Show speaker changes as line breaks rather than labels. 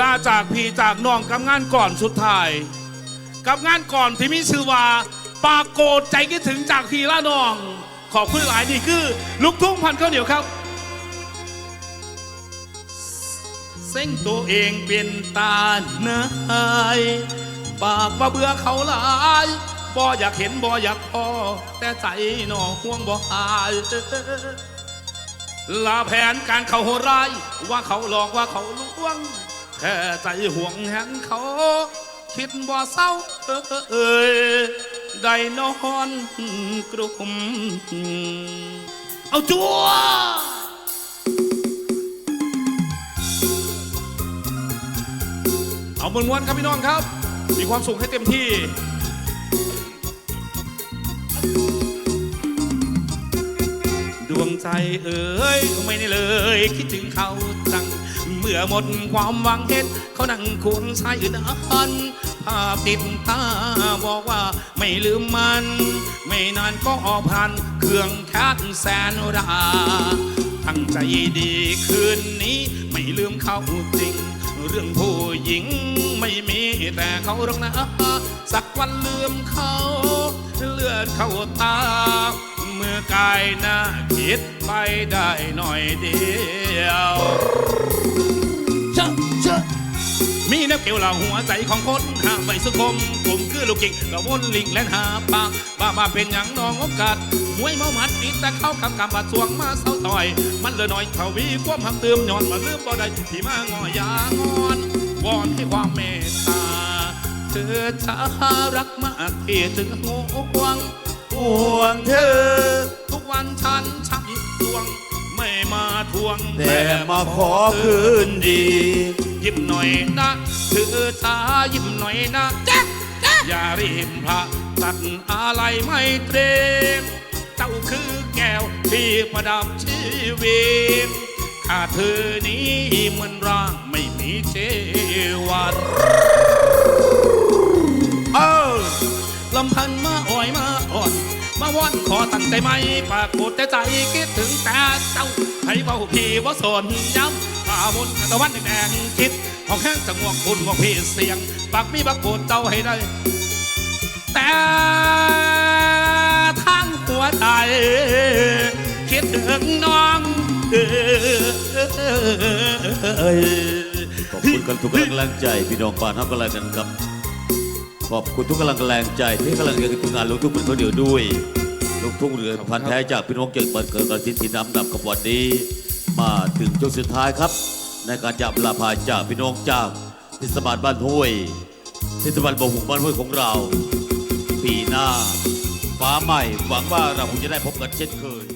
ลาจากพี่จากน้องกับงานก่อนสุดท้าย กับงานก่อนที่มีชื่อว่าปากโกดใจคิดถึงจากพี่ละน้อง ขอบคุณหลายนี่คือ ลูกทุ่งพันข้าวเหนียวครับเส้งตัวเองเป็นตาเนยปากว่าเบื่อเขาหลายบ่อยากเห็นบ่อยากพอ แต่ใจหนอห่วงบ่หายลาแผนการเขาโหร้ายว่าเขาหลอกว่าเขาลวง แค่ใจห่วงแหนเขา คิดบ่เศร้าเอ้ยได้นอนกลุ่มเอาจัวเอามวนๆครับพี่น้องครับ มีความสุขให้เต็มที่ดวงใจเอ๋ยไม่ได้เลย คิดถึงเขาจัง เมื่อหมดความหวังเห็นเขานั่งควงชายอื่นอันภาพติดตาบอกว่าไม่ลืมมัน ไม่นานก็ผ่านเครื่องแคดแสนราตั้งใจดีคืนนี้ไม่ลืมเขาจริง เรื่องผู้หญิงไม่มีแต่เขาหรอกนะ สักวันลืมเขา เลือดเข้าตา กายน้าคิดไปได้หน่อยเดียวเชอะเชอะมีน้ำเกลียวเหล่าหัวใจของคนหากไปสุคมกลุ่มคือลูกจิกกระวนลิงและหาปากบ้ามาเป็นอย่างน้องโอกาสมวยเมาหมัดติดแต่เข้ากับกำบัดสวงมาเศร้าต่อย มันเลือน้อยเท่าวีความหักเติมย้อนมาลืมบ่ได้ที่มางอยางอนวอนให้ความเมตตาเธอถ้ารักมากที่ถึงห่วงห่วงเธอ วง
แต่มาขอคืนดี
ยิ้มหน่อยนะเธอช้ายิ้มหน่อยนะจ๊ะจ๊ะอย่ารีบพระตัดอะไรไม่เตรงเจ้าคือแก้วที่ประดับชีวิตขาดเธอนี้เหมือนร่างไม่มีเจวันเออลำพันมาอ่อยมา ตั้งใจไหมปากกดแต่ใจคิดถึงแต่เจ้าให้เบาพี่ว่าสนย้ำป่าบนตะวันแดงคิดของแห้งจะง่วงคุณว่าพี่เสียงปากมีปากกดเจ้าให้ได้ แต่ทางหัวใจคิดถึงน้องเอ้ย
ขอบคุณกันทุกกำลังใจพี่น้องบ้านเฮากันแล้วกันครับ ขอบคุณทุกกำลังแรงใจที่กำลังใจกับงานลูกทุ่งเป็นคนเดียวด้วย ลูกทุ่งเรือพันธุ์แท้จากพี่น้องเกิดเปิดเกิดกันทิศที่น้ำดับกับวันนี้ มาถึงช่วงสุดท้ายครับ ในการจับลาพาจากพี่น้องจากเทศบาลบ้านห้วยเทศบาลบ่งหุงบ้านห้วยของเรา ปีหน้า ฟ้าใหม่หวังว่าเราคงจะได้พบกันเช่นเคย